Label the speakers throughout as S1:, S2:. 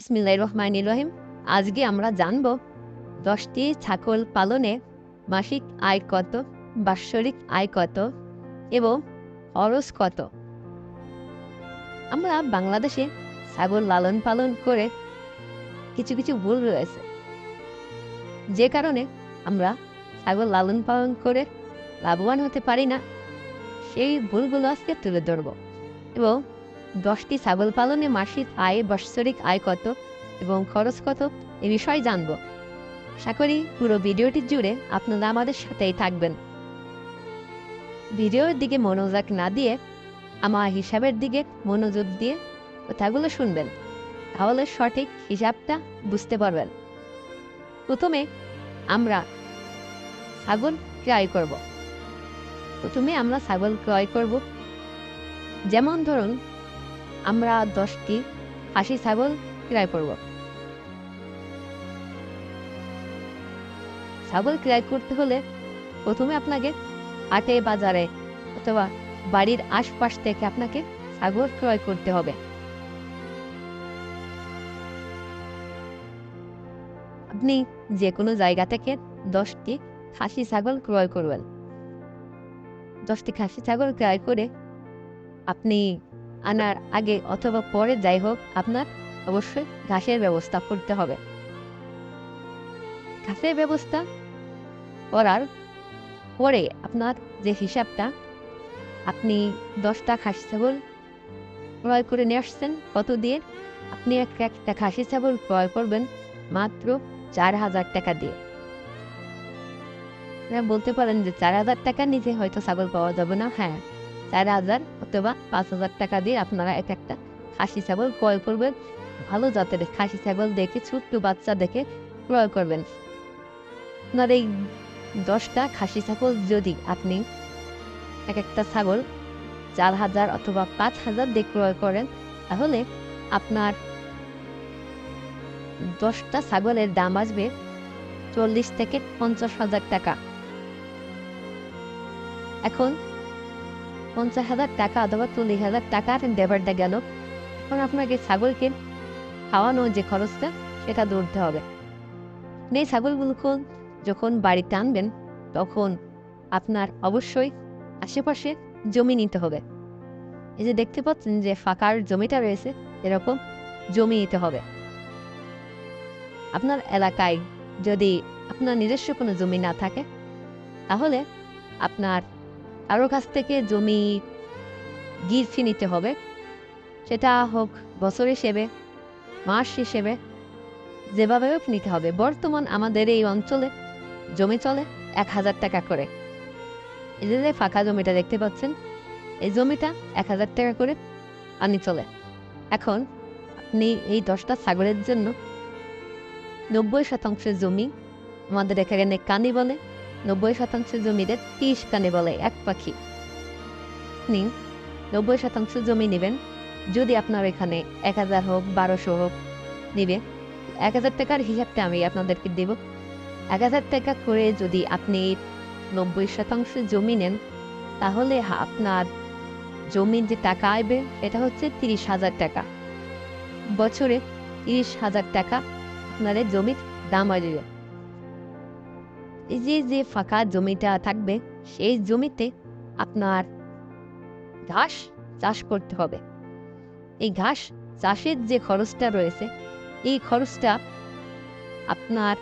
S1: বিসমিল্লাহ রহমান রহিম। আজকে আমরা জানব দশটি ছাগল পালনে মাসিক আয় কত, বাৎসরিক আয় কত এবং খরচ কত। আমরা বাংলাদেশে ছাগল লালন পালন করে কিছু কিছু ভুল রয়েছে। যে কারণে আমরা ছাগল লালন পালন করে লাভবান হতে পারি না, সেই ভুলগুলো আজকে তুলে ধরব এবং দশটি ছাগল পালনে মাসিক আয়, বাৎসরিক আয় কত এবং খরচ কত এ বিষয়ে জানব। আশা করি পুরো ভিডিওটি জুড়ে আপনারা আমাদের সাথেই থাকবেন। ভিডিওর দিকে মনোযোগ না দিয়ে আমার হিসাবের দিকে মনোযোগ দিয়ে কথাগুলো শুনবেন। তাহলে সঠিক হিসাবটা বুঝতে পারবেন। প্রথমে আমরা ছাগল ক্রয় করব। প্রথমে আমরা ছাগল ক্রয় করব। যেমন ধরুন আমরা দশটি খাসি ছাগল ক্রয় করব। ছাগল ক্রয় করতে হলে প্রথমে আপনাকে হাটে, বাজারে অথবা বাড়ির আশপাশ থেকে আপনাকে ছাগল ক্রয় করতে হবে। আপনি যে কোনো জায়গা থেকে দশটি খাসি ছাগল ক্রয় করবেন। দশটি খাসি ছাগল ক্রয় করে আপনি আনার আগে অথবা পরে যাই হোক, আপনার অবশ্যই ঘাসের ব্যবস্থা করতে হবে। ঘাসের ব্যবস্থা করার পরে আপনার যে হিসাবটা, আপনি দশটা খাসি ছাগল ক্রয় করে নিয়ে আসছেন, কত দিয়ে? আপনি এক- একটা খাসি ছাগল ক্রয় করবেন মাত্র চার হাজার টাকা দিয়ে। বলতে পারেন যে চার হাজার টাকা নিচে হয়তো ছাগল পাওয়া যাবে না হ্যাঁ। চার হাজার অথবা পাঁচ হাজার টাকা দিয়ে আপনারা এক একটা খাসি ছাগল ক্রয় করবেন। ভালো জাতের খাসি ছাগল দেখে, ছোট্ট বাচ্চা দেখে ক্রয় করবেন। আপনার এই দশটা খাসি ছাগল যদি আপনি এক একটা ছাগল চার হাজার অথবা পাঁচ হাজার দিয়ে ক্রয় করেন, তাহলে আপনার দশটা ছাগলের দাম আসবে চল্লিশ থেকে পঞ্চাশ হাজার টাকা। এখন পঞ্চাশ হাজার টাকা অথবা চল্লিশ হাজার টাকার ব্যাপারটা গেল। এখন আপনাকে ছাগলকে খাওয়ানো যে খরচটা, সেটা ধরতে হবে। এই ছাগলগুলোকে যখন বাড়িতে আনবেন তখন আপনার অবশ্যই আশেপাশে জমি নিতে হবে। এই যে দেখতে পাচ্ছেন যে ফাঁকার জমিটা রয়েছে, এরকম জমি নিতে হবে। আপনার এলাকায় যদি আপনার নিজস্ব কোনো জমি না থাকে, তাহলে আপনার কারও কাছ থেকে জমি গিরফি নিতে হবে, সেটা হোক বছর হিসেবে, মাস হিসেবে যেভাবে নিতে হবে। বর্তমান আমাদের এই অঞ্চলে জমি চলে এক হাজার টাকা করে। এই যে যে ফাঁকা জমিটা দেখতে পাচ্ছেন, এই জমিটা এক হাজার টাকা করে আনি চলে। এখন আপনি এই দশটা ছাগলের জন্য নব্বই শতাংশ জমি আমাদের এখানে কানি বলে নব্বই শতাংশ জমিতে তিরিশ কানে বলে এক পাখি। আপনি নব্বই শতাংশ জমি নেবেন। যদি আপনার এখানে এক হাজার হোক, বারোশো হোক নিবে এক হাজার টাকার হিসাবটা আমি আপনাদেরকে দেব। এক হাজার টাকা করে যদি আপনি নব্বই শতাংশ জমি নেন, তাহলে আপনার জমির যে টাকা আইবে সেটা হচ্ছে তিরিশ হাজার টাকা। বছরে তিরিশ হাজার টাকা আপনার এই জমির দাম আসবে। যে যে ফাঁকা জমিটা থাকবে, সেই জমিতে আপনার ঘাস চাষ করতে হবে। এই ঘাস চাষের যে খরচটা রয়েছে, এই খরচটা আপনার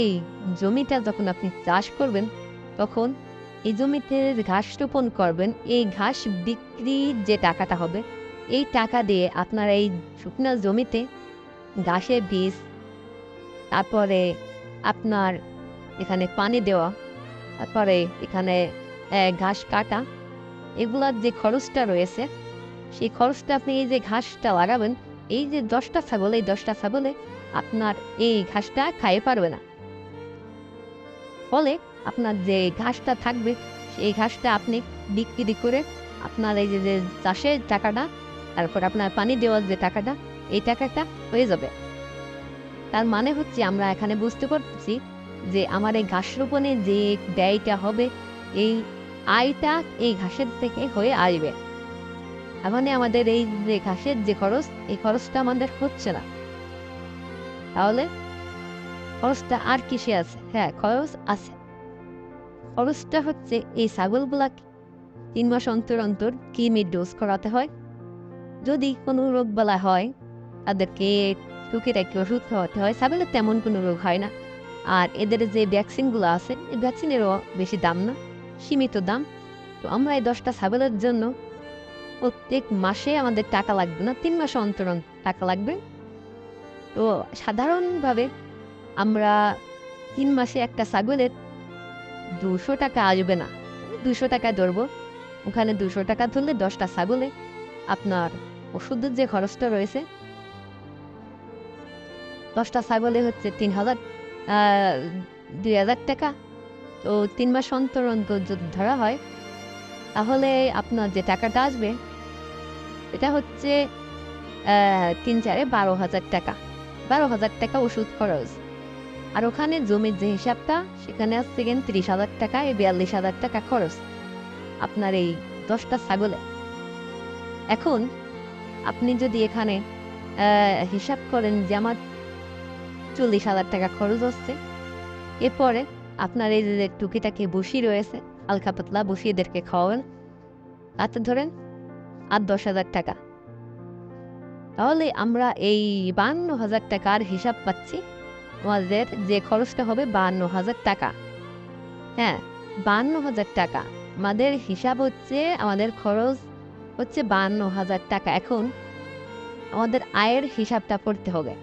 S1: এই জমিটা যখন আপনি চাষ করবেন, তখন এই জমিতে ঘাস রোপণ করবেন। এই ঘাস বিক্রির যে টাকাটা হবে, এই টাকা দিয়ে আপনার এই শুকনো জমিতে ঘাসের বীজ, তারপরে আপনার এখানে পানি দেওয়া, তারপরে এখানে ঘাস কাটা, এগুলার যে খরচটা রয়েছে, সেই খরচটা আপনি এই যে ঘাসটা লাগাবেন, এই যে দশটা ছাগল, এই দশটা ছাগলে আপনার এই ঘাসটা খাইয়ে পারবে না। ফলে আপনার যে ঘাসটা থাকবে, সেই ঘাসটা আপনি বিক্রি করে আপনার এই যে চাষের টাকাটা, তারপর আপনার পানি দেওয়ার যে টাকাটা, এই টাকাটা হয়ে যাবে। তার মানে হচ্ছে আমরা এখানে বুঝতে পারছি যে আমার এই ঘাস রোপণে যে ব্যয়টা হবে, এই আয়টা এই ঘাসের থেকে হয়ে আসবে। মানে আমাদের এই যে ঘাসের যে খরচ, এই খরচটা আমাদের হচ্ছে না। তাহলে খরচটা আর কিসে আছে? হ্যাঁ খরচ আছে। খরচটা হচ্ছে এই ছাগলগুলা তিন মাস অন্তর অন্তর কিমির ডোজ করাতে হয়। যদি কোনো রোগ বলা হয়, তাদেরকে টুকিটাকি ওষুধ খাওয়াতে হয় ছাগলের তেমন কোনো রোগ হয় না। আর এদের যে ভ্যাকসিনগুলো আছে, এই ভ্যাকসিনেরও বেশি দাম না, সীমিত দাম। তো আমরা এই দশটা ছাগলের জন্য প্রত্যেক মাসে আমাদের টাকা লাগবে না, তিন মাস অন্তর টাকা লাগবে। তো সাধারণভাবে আমরা তিন মাসে একটা ছাগলের দুশো টাকা আসবে না, দুশো টাকা ধরবো। ওখানে দুশো টাকা ধরলে দশটা ছাগলে আপনার ওষুধের যে খরচটা রয়েছে, দশটা ছাগলে হচ্ছে তিন হাজার দুই হাজার টাকা। তো তিন মাস অন্তর অন্তর যদি ধরা হয়, তাহলে আপনার যে টাকাটা আসবে, এটা হচ্ছে তিন চারে বারো হাজার টাকা। বারো হাজার টাকা ওষুধ খরচ। আর ওখানে জমির যে হিসাবটা, সেখানে আসছে গেন ত্রিশ হাজার টাকা, এই বিয়াল্লিশ হাজার টাকা খরচ। আপনার এই দশটা ছাগলে। এখন আপনি যদি এখানে হিসাব করেন যে আমার চল্লিশ হাজার টাকা খরচ হচ্ছে। এরপরে আপনার এই যে টুকিটাকি বসি রয়েছে, হালকা পাতলা বসি এদেরকে খাওয়াবেন। তাতে ধরেন আর দশ হাজার টাকা। তাহলে আমরা এই বান্ন হাজার টাকার হিসাব পাচ্ছি। আমাদের যে খরচটা হবে বান্ন হাজার টাকা। হ্যাঁ বান্ন হাজার টাকা। আমাদের হিসাব হচ্ছে, আমাদের খরচ হচ্ছে বান্ন হাজার টাকা। এখন আমাদের আয়ের হিসাবটা করতে হবে।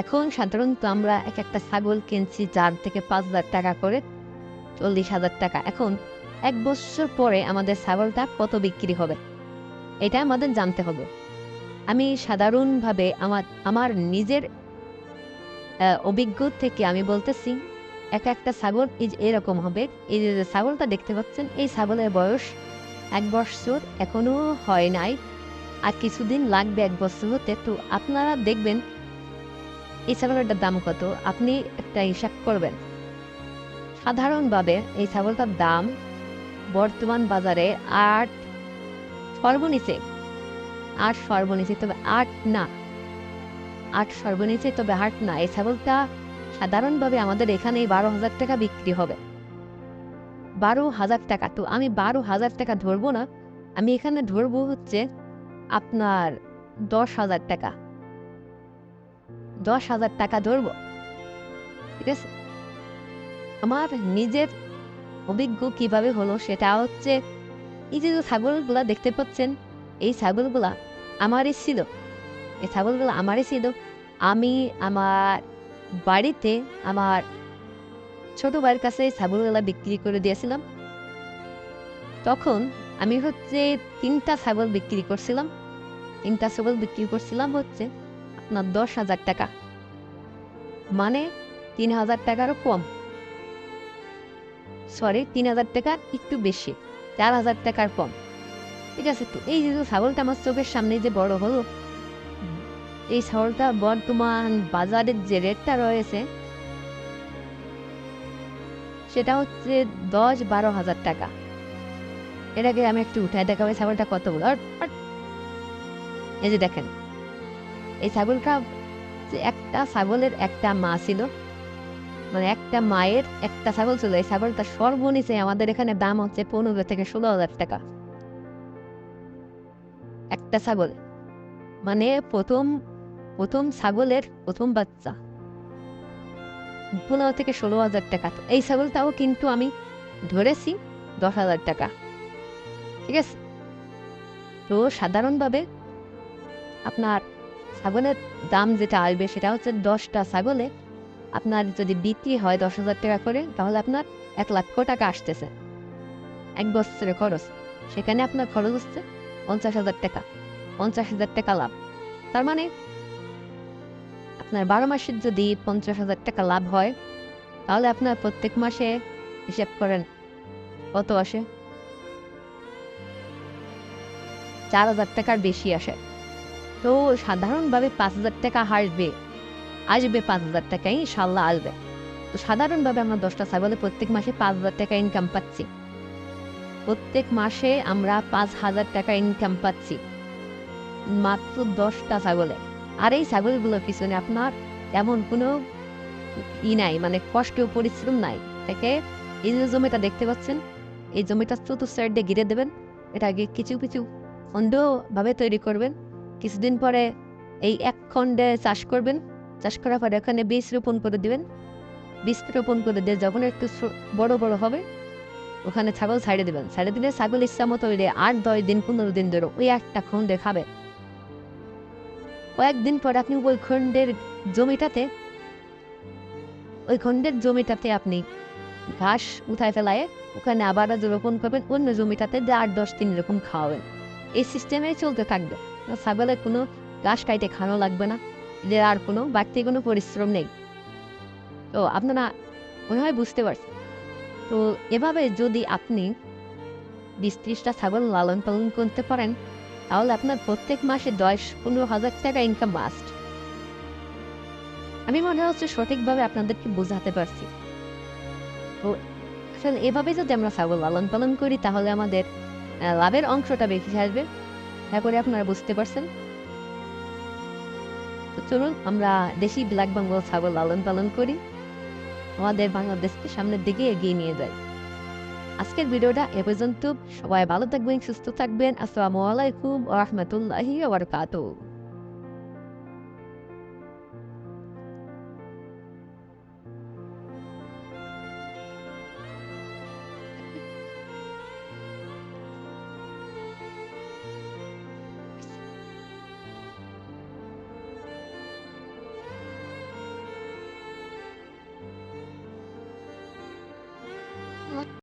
S1: এখন সাধারণত আমরা এক একটা ছাগল কিনছি চার থেকে পাঁচ হাজার টাকা করে চল্লিশ হাজার টাকা। এখন এক বছর পরে আমাদের ছাগলটা কত বিক্রি হবে? এটা আমাদের জানতে হবে। আমি সাধারণভাবে আমার আমার নিজের অভিজ্ঞ থেকে আমি বলতেছি, এক একটা ছাগল এরকম হবে, এই যে ছাগলটা দেখতে পাচ্ছেন, এই ছাগলের বয়স এক বছর এখনও হয় নাই, আর কিছুদিন লাগবে এক বছর হতে। তো আপনারা দেখবেন এই ছাগলটার দাম কত? আপনি একটা হিসাব করবেন। সাধারণভাবে এই ছাগলটার দাম বর্তমান বাজারে আট সর্বনিচে আট সর্বনিচে তবে আট না, আট সর্বনিচে তবে আট না। এই ছাগলটা সাধারণভাবে আমাদের এখানে বারো হাজার টাকা বিক্রি হবে। বারো হাজার টাকা। তো আমি বারো হাজার টাকা ধরবো না। আমি এখানে ধরবো হচ্ছে আপনার দশ হাজার টাকা। দশ হাজার টাকা ধরবো। ঠিক আছে? আমার নিজের অভিজ্ঞ কীভাবে হলো সেটা হচ্ছে, এই যে ছাগলগুলা দেখতে পাচ্ছেন, এই ছাগলগুলা আমারই ছিল। এই ছাগলগুলো আমারই ছিল। আমি আমার বাড়িতে আমার ছোট ভাইয়ের কাছে ছাগলগুলা বিক্রি করে দিয়েছিলাম। তখন আমি হচ্ছে তিনটা ছাগল বিক্রি করছিলাম। তিনটা ছাগল বিক্রি করছিলাম হচ্ছে আপনার দশ হাজার টাকা। মানে তিন হাজার টাকারও কম। সরি তিন হাজার টাকার একটু বেশি, চার হাজার টাকার কম। ঠিক আছে তো, এই যে ছাগলটা আমার চোখের সামনে যে বড় হলো, এই ছাগলটা বর্তমান বাজারের যে রেটটা রয়েছে, সেটা হচ্ছে দশ বারো হাজার টাকা। এটাকে আমি একটু উঠায় দেখাবো ছাগলটা কত আর, এই যে দেখেন এই ছাগলটা একটা ছাগলের একটা মা ছিল মানে একটা মায়ের একটা ছাগল ছিল। এই ছাগলটা সর্বনিচে আমাদের এখানে দাম হচ্ছে পনেরো থেকে ষোলো হাজার টাকা। একটা ছাগল মানে প্রথম প্রথম ছাগলের প্রথম বাচ্চা। পনেরো থেকে ষোলো হাজার টাকা। এই ছাগলটাও কিন্তু আমি ধরেছি দশ হাজার টাকা। ঠিক আছে? তো সাধারণভাবে আপনার ছাগলের দাম যেটা আসবে সেটা হচ্ছে দশটা ছাগলে। আপনার যদি বিক্রি হয় দশ হাজার টাকা করে, তাহলে আপনার এক লক্ষ টাকা আসতেছে। এক বছরের খরচ। সেখানে আপনার খরচ হচ্ছে পঞ্চাশ হাজার টাকা। পঞ্চাশ হাজার টাকা লাভ। তার মানে আপনার বারো মাসের যদি পঞ্চাশ হাজার টাকা লাভ হয়, তাহলে আপনার প্রত্যেক মাসে হিসাব করেন, কত আসে? চার হাজার টাকার বেশি আসে। তো সাধারণভাবে পাঁচ হাজার টাকা হাসবে, আসবে পাঁচ হাজার টাকা ইনশাল্লাহ আসবে। তো সাধারণভাবে আমরা দশটা ছাগলে প্রত্যেক মাসে পাঁচ হাজার টাকা ইনকাম পাচ্ছি। প্রত্যেক মাসে আমরা পাঁচ হাজার টাকা ইনকাম পাচ্ছি। মাত্র দশটা ছাগলে। আর এই ছাগলগুলোর পিছনে আপনার এমন কোনো ই নাই মানে কষ্ট পরিশ্রম নাই। তাকে এই যে জমিটা দেখতে পাচ্ছেন, এই জমিটা চতুর্থ সাইড ঘিরে দেবেন এটা আগে কিছু কিছু খণ্ডভাবে তৈরি করবেন। কিছুদিন পরে এই এক খণ্ডে চাষ করবেন। চাষ করার পরে ওখানে বীজ রোপণ করে দিবেন। বীজ রোপণ করে দিয়ে যখন একটু বড় বড় হবে, ওখানে ছাগল ছাড়ে দেবেন। ছাড়ে দিলে ছাগল ইচ্ছা মতো ওই আট, দশ দিন, পনেরো দিন ধরে ওই একটা খণ্ডে খাবে। কয়েকদিন পর আপনি ওই খণ্ডের জমিটাতে, ওই খণ্ডের জমিটাতে আপনি ঘাস উঠায় ফেলায় ওখানে আবার রোপণ করবেন, অন্য জমিটাতে আট, দশ দিন এরকম খাওয়াবেন। এই সিস্টেমে চলতে থাকবে। ছাগলের কোনো ঘাস কাইটে খানো লাগবে না। এদের আর কোনো বাড়তি কোনো পরিশ্রম নেই। তো আপনারা মনে হয় বুঝতে পারছেন। তো এভাবে যদি আপনি বিশ ত্রিশটা ছাগল লালন পালন করতে পারেন, তাহলে আপনার প্রত্যেক মাসে দশ পনেরো হাজার টাকা ইনকাম মাস্ট আমি মনে হচ্ছে সঠিকভাবে আপনাদেরকে বোঝাতে পারছি। তো আসলে এভাবে যদি আমরা ছাগল লালন পালন করি, তাহলে আমাদের লাভের অংশটা বেশি আসবে তারপরে আপনারা বুঝতে পারছেন? চলুন, আমরা দেশি ব্ল্যাক বেঙ্গল ছাগল লালন পালন করি। আমাদের বাংলাদেশকে সামনের দিকে এগিয়ে নিয়ে যাই আজকের ভিডিওটা এ পর্যন্ত। সবাই ভালো থাকবেন, সুস্থ থাকবেন। আসসালামু আলাইকুম ও রাহমাতুল্লাহি